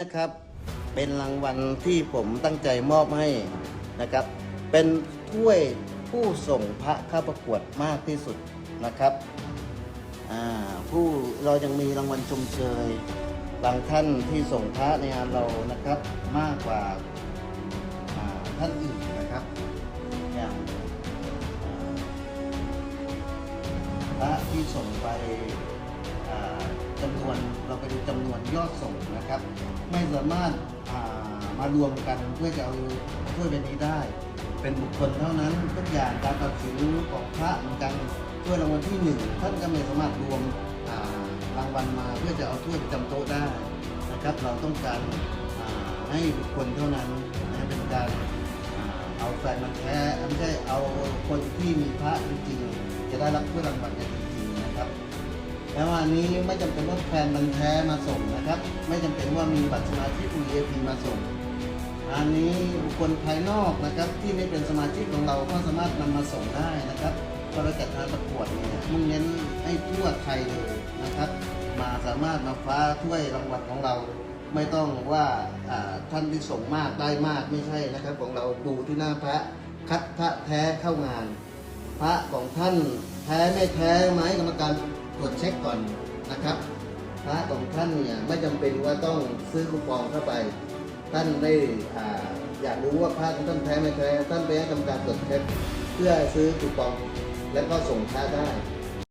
นะครับเป็นรางวัลที่ผมตั้งใจมอบให้นะครับ เป็นถ้วยผู้ส่งพระเข้าประกวดมากที่สุดนะครับผู้เรายังมีรางวัลชมเชยบางท่านที่ส่งพระในงานเรานะครับมากกว่าท่านอื่นนะครับอย่างพระที่ส่งไป จำนวนเราไปดูจำนวนยอดส่งนะครับ ไม่สามารถามารวมกันเพื่อจะเอาถ้วยใบนี้ได้ เป็นบุคคลเท่านั้นทุกอย่างการตัดสินของพระเหมือนกันถ้วยรางวัลที่หนึ่งท่านก็ไม่สามารถรวมรางวัลมาเพื่อจะเอาถ้วยประจำโต๊ะได้นะครับ เราต้องการให้บุคคลเท่านั้นนะเป็นการอเอาแฟนมันแท้ไม่ใช่เอาคนที่มีพระจริงๆจะได้รับถ้วยรางวัลกันจริง แล้วอันนี้ไม่จำเป็นว่าแฟนมันแท้มาส่งนะครับ ไม่จำเป็นว่ามีบัตรสมาชิก VIP มาส่ง อันนี้บุคคลภายนอกนะครับที่ไม่เป็นสมาชิกของเราก็สามารถนำมาส่งได้นะครับพอเราจัดงานประกวดเนี่ยมุ่งเน้นให้ทั่วไทยเลยนะครับ มาสามารถมาคว้าถ้วยรางวัลของเรา ไม่ต้องว่าอ่าท่านที่ส่งมากได้มากไม่ใช่นะครับของเราดูที่หน้าพระคัดพระแท้เข้างาน พระของท่านแท้ไม่แท้ไหมกรรมการ ตรวจเช็คก่อนนะครับพระของท่านเนี่ยไม่จำเป็นว่าต้องซื้อคูปองเข้าไป ท่านได้อ่าอยากรู้ว่าพระของท่านแท้ไม่แท้ท่านไปให้กรรมการตรวจเช็คเพื่อซื้อคูปอง แล้วก็ส่งพระได้